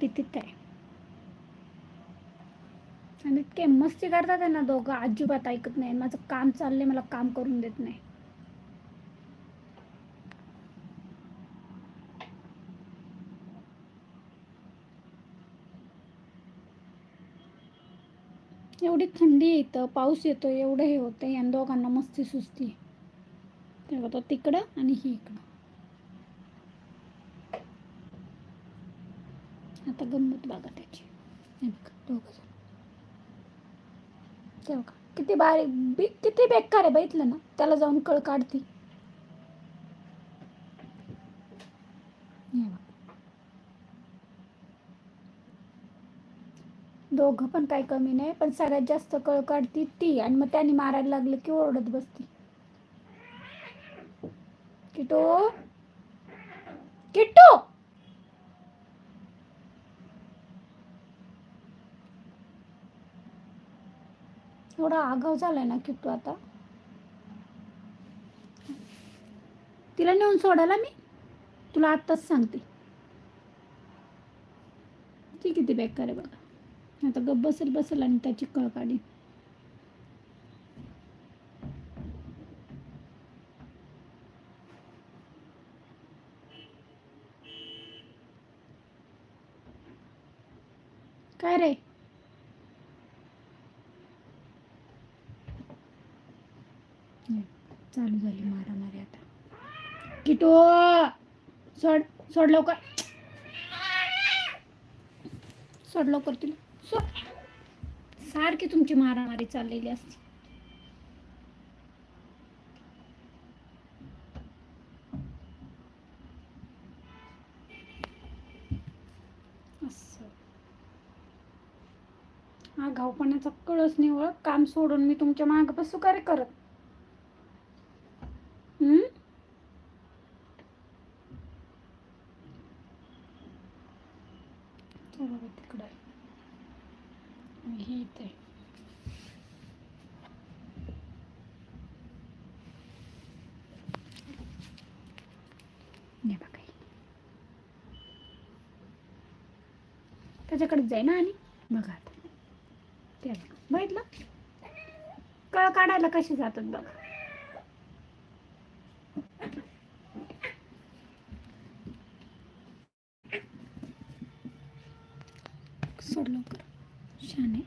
ती तिथे आहे. आणि इतके मस्ती करतात त्यांना ना दोघं अजिबात ऐकत नाही. माझं काम चाललंय मला काम करून देत नाही. एवढी थंडी येतं पाऊस येतो एवढं हे होतं या दोघांना मस्ती सुस्ती तेव्हा तो तिकडं आणि ही इकडं. आता गंमत बघा त्याची. हे जण. ते बघा किती बारीक बी किती बेकार आहे बघितलं ना. त्याला जाऊन कळ काढती. दोघं पण काही कमी नाही पण सगळ्यात जास्त कळ काढती ती आणि मग त्याने मारायला लागलं की ओरडत बसती. किटो? किटो? एवढा आगाव झालाय ना किट्टू आता. तिला नेऊन सोडायला मी? तुला आत्ताच सांगते. ती किती बेकार आहे बघा. आता गप बसेल बसेल आणि त्याची कळ काढी काय रे? चालू झाली मारामारी आता. किटो सोड सोड लवकर. सोड लवकर तिला. सोड. सारखी तुमची मारामारी चाललेली असते. हा घावपणाचा कळस निवळ. काम सोडून मी तुमच्या माग बसू का करत हम्म तो बघा तिकडं आहे. आणि ही इथे त्याच्याकडे जाई ना आणि बघा आता ते बघितलं कळ काढायला कसे जातात बघ सोड लवकर शाने.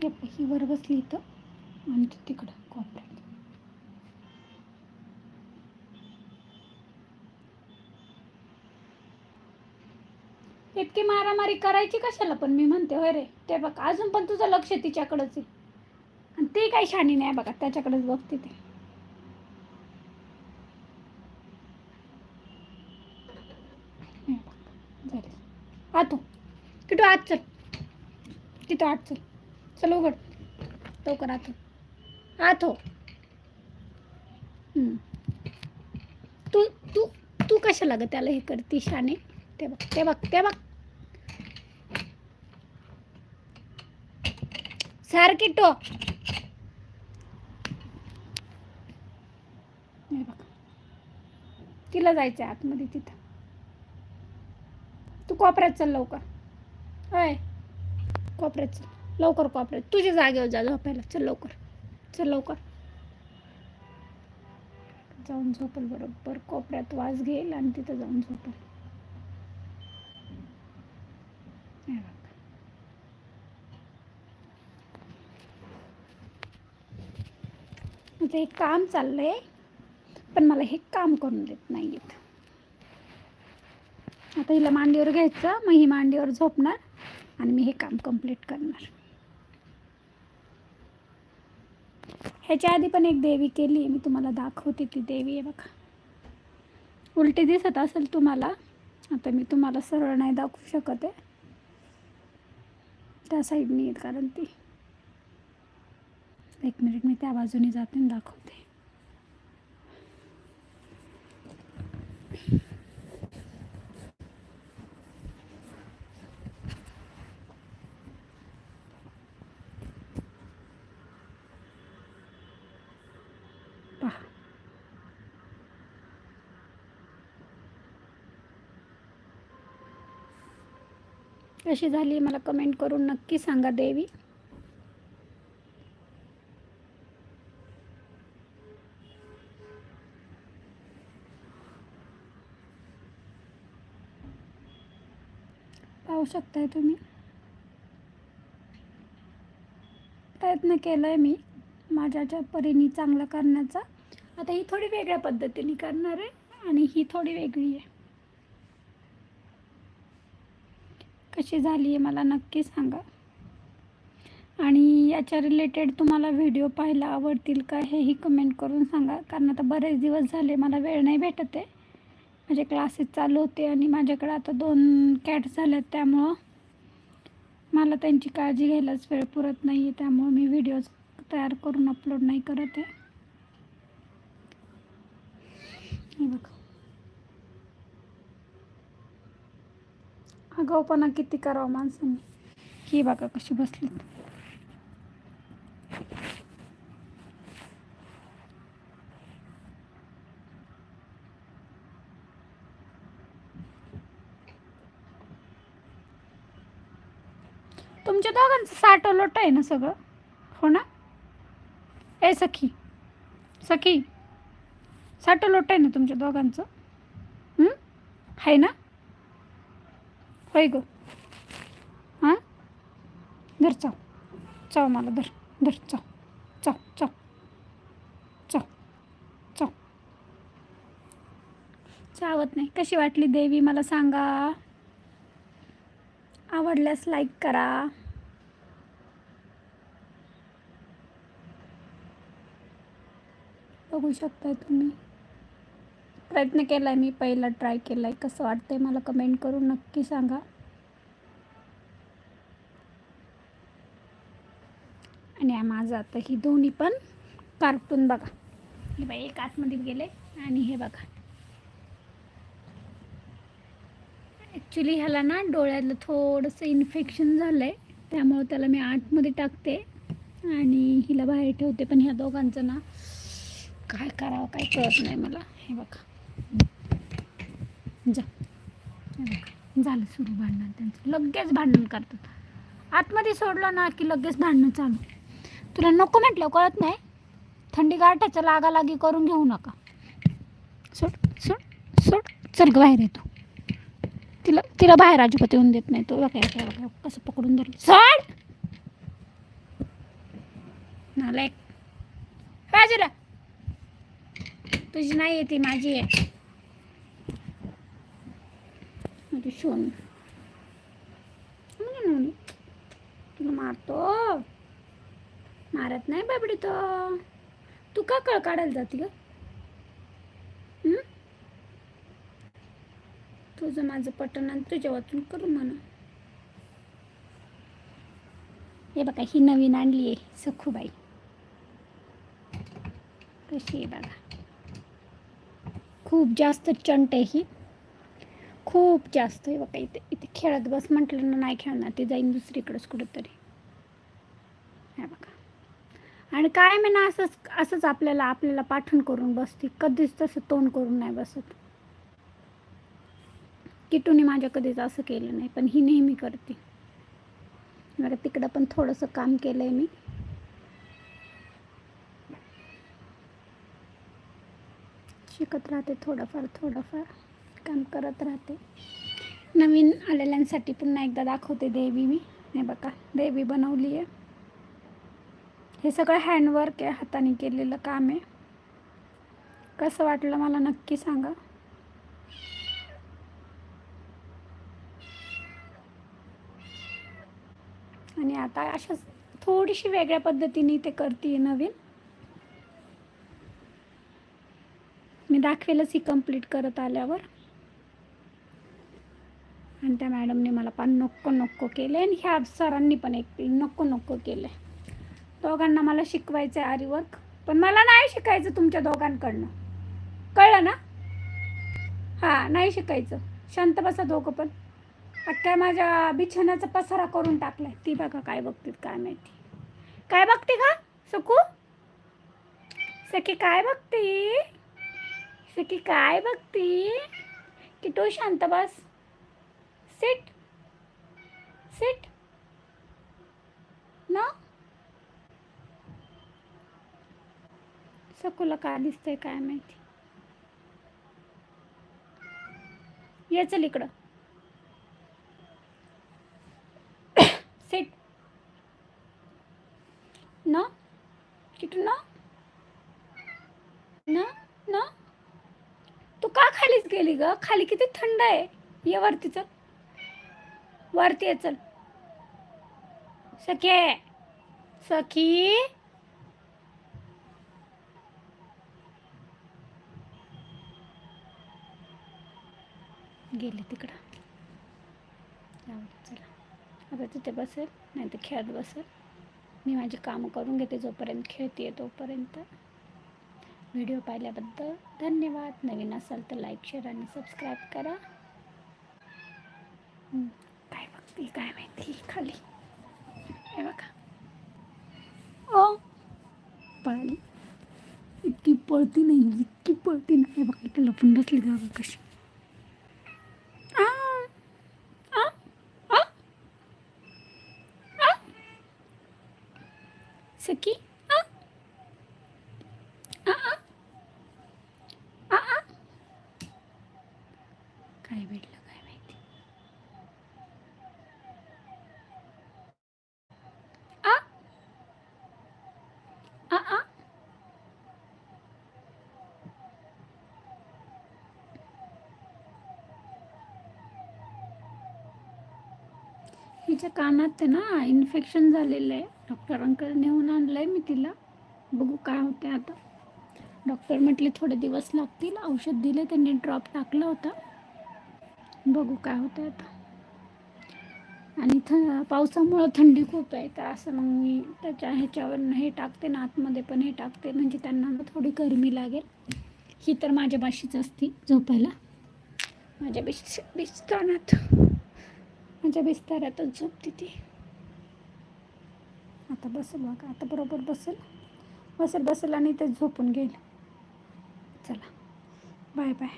हे ही वर बसली इथं आणि तिकडं कॉपऱ्यात. इतकी मारामारी करायची कशाला पण मी म्हणते होय रे. ते बघ अजून पण तुझं लक्ष तिच्याकडंच आहे. आणि ते काही शानी नाही बघा त्याच्याकडेच बघते ते. हे आतो किटू आत चल. तिथं आत चल. चल उघड. लवकर आत हो. आत हो. हम्म. तू तू तू कशाला ग त्याला हे करती शाने? ते बघ ते बघ ते बघ. सार टो बघ. तिला जायचं आतमध्ये तिथं. तू कोपऱ्यात चल लवकर. होय कोपऱ्यात चल. लवकर कोपऱ्यात. तुझ्या जागेवर जा झोपायला. चल लवकर. चल लवकर. जाऊन झोपल बरोबर. कोपऱ्यात वास घेईल आणि तिथं जाऊन झोपल. हे माझं एक काम चाललंय पण मला हे काम करून देत नाहीत आता हिला मांडीवर घ्यायचं मग ही मांडीवर झोपणार. आणि मी हे काम कंप्लीट करणार. ह्याच्या आधी पण एक देवी केली मी तुम्हाला दाखवते ती देवी आहे बघा. उलटी दिसत असेल तुम्हाला आता मी तुम्हाला सरळ नाही दाखवू शकत आहे. त्या साईडनी येत कारण ती एक मिनिट मी त्या बाजूने जाते आणि दाखवते पहा कशी झाली मला कमेंट करून नक्की सांगा देवी. पाहू शकताय तुम्ही? प्रयत्न केला आहे मी माझ्याच्या परीने चांगलं करण्याचा. आता ही थोडी वेगळ्या पद्धतीने करणार आहे आणि ही थोडी वेगळी आहे. कशी झाली आहे मला नक्की सांगा. आणि याच्या रिलेटेड तुम्हाला व्हिडिओ पाहायला आवडतील का हेही कमेंट करून सांगा. कारण आता बरेच दिवस झाले मला वेळ नाही भेटत आहे. माझे क्लासेस चालू होते आणि माझ्याकडे आता दोन कॅट्स झाल्यात. त्यामुळं मला त्यांची काळजी घ्यायलाच वेळ पुरत नाही आहे. त्यामुळं मी व्हिडिओज तयार करून अपलोड नाही करत आहे. बघा. आगाऊपणा किती करावं माणसांनी. की बघा कशी बसली. तुमच्या दोघांचं साठ लोट आहे ना सगळं? हो ना? ए सखी. सखी. साठ लोट आहे ना तुमच्या दोघांचं? आहे ना? होय ग. हां? धर चाव. चाव मला धर. धर चाव. चाव चाव. चाव. चाव. चावत नाही. कशी वाटली देवी मला सांगा? आवडल्यास लाईक करा. बघू शकताय तुम्ही. प्रयत्न केला आहे मी पहिला ट्राय केला आहे कसं वाटतं आहे मला कमेंट करून नक्की सांगा. आणि माझं आता ही दोन्ही पण कार्टून बघा. हे बाई एक आतमध्ये गेले आणि हे बघा. ॲक्च्युली ह्याला ना डोळ्यातलं थोडंसं इन्फेक्शन झालं आहे त्यामुळं त्याला मी आतमध्ये टाकते आणि हिला बाहेर ठेवते. पण ह्या दोघांचं ना काय करावं काय कळत नाही मला. हे बघा. जा. झालं सुरू भांडण त्यांचं. लगेच भांडण करतात. आतमध्ये सोडलं ना की लगेच भांडणं चालू. तुला नको म्हटलं कळत नाही? थंडी गाठाच्या लागालागी करून घेऊ नका. सोड सोड सोड. चल बाहेर येतो तिला तिला बाहेर अजिबात येऊन देत नाही. तो काय कसं पकडून धरलं. सोड! नालायक. बाजूला. तुझी नाही आहे ती माझी आहे माझी सोन तुला मारतो. मारत नाही बाबडी तो. तू का कळ काढायला जाते ग? तुझं माझं पटन आणि तुझ्या वाचून करू म्हणा हे बघा ही नवीन आणली आहे सखूबाई. कशी आहे बघा. खूप जास्त चंट आहे ही. खूप जास्त आहे बघा इथे इथे खेळत बस म्हटलं ना नाही खेळणार ते जाईन दुसरीकडेच कुठंतरी. हे बघा. आणि काय मी ना असंच असंच आपल्याला आपल्याला पाठण करून बसते. कधीच तसं तोंड करून नाही बसत. किटूने माझ्या कधीच असं केलं नाही पण ही नेहमी करते. बघा तिकडं पण थोडंसं काम केलं आहे मी. शिकत राहते थोडंफार थोडंफार काम करत राहते. नवीन आलेल्यांसाठी पुन्हा एकदा दाखवते देवी मी. हे बघा देवी बनवली आहे. हे सगळं हँडवर्क आहे हाताने केलेलं काम आहे. कसं वाटलं मला नक्की सांगा. आणि आता अशाच थोडीशी वेगळ्या पद्धतीने ते करते नवीन. मी दाखवेलच ही कंप्लीट करत आल्यावर. आणि त्या मॅडमने मला पण नको नको केले. आणि ह्या सरांनी पण एक नको नको केलं. दोघांना मला शिकवायचं आहे आरीवर्क पण मला नाही शिकायचं तुमच्या दोघांकडनं. कळलं ना? हां नाही शिकायचं. शांत बसा दोघं पण. अख्ख्या माझ्या बिछाण्याचा पसारा करून टाकलाय. ती बघा काय बघते काय माहिती. काय बघते का सकू? सखी काय बघते? सखी काय बघते? की तो शांत बस. सिट सिट ना? सकुला का दिसतंय काय माहिती? ये चल इकडं. सिट ना? किटू ना? ना? ना? का खालीच गेली ग? खाली किती थंड आहे. ये वरती चल. वरती ये चल. सखे. सखी. गेली तिकडं. चला. आता तिथे बसेल नाही तर खेळत बसेल. मी माझी कामं करून घेते जोपर्यंत खेळते तोपर्यंत. व्हिडिओ पाहिल्याबद्दल धन्यवाद. नवीन असाल तर लाईक शेअर आणि सबस्क्राईब करा. काय बघते काय माहिती खाली. हे बघा. ओ! पळाली इतकी पळती नाही इतकी पळती नाही. बघा इथे लपून बसली बघा कशी. आ, आ, सखी? हिच्या कानात आहे ना इन्फेक्शन झालेलं आहे. डॉक्टरांकडे नेऊन आणलं आहे मी तिला. बघू काय होते आता. डॉक्टर म्हटले थोडे दिवस लागतील. औषध दिले त्यांनी ड्रॉप टाकला होता. बघू काय होतं आता. आणि थ पावसामुळं थंडी खूप आहे. तर असं मग मी त्याच्या ह्याच्यावर हे टाकते ना आतमध्ये पण हे टाकते. म्हणजे त्यांना थोडी गरमी लागेल. ही तर माझ्या बाशीच असती झोपायला. माझ्या बिश बिस्तानात माझ्या बिस्ताऱ्यातच झोपते ती. आता बसेल बघा आता बरोबर बसेल. बसेल बसेल आणि ते झोपून घेईल. चला. Bye bye.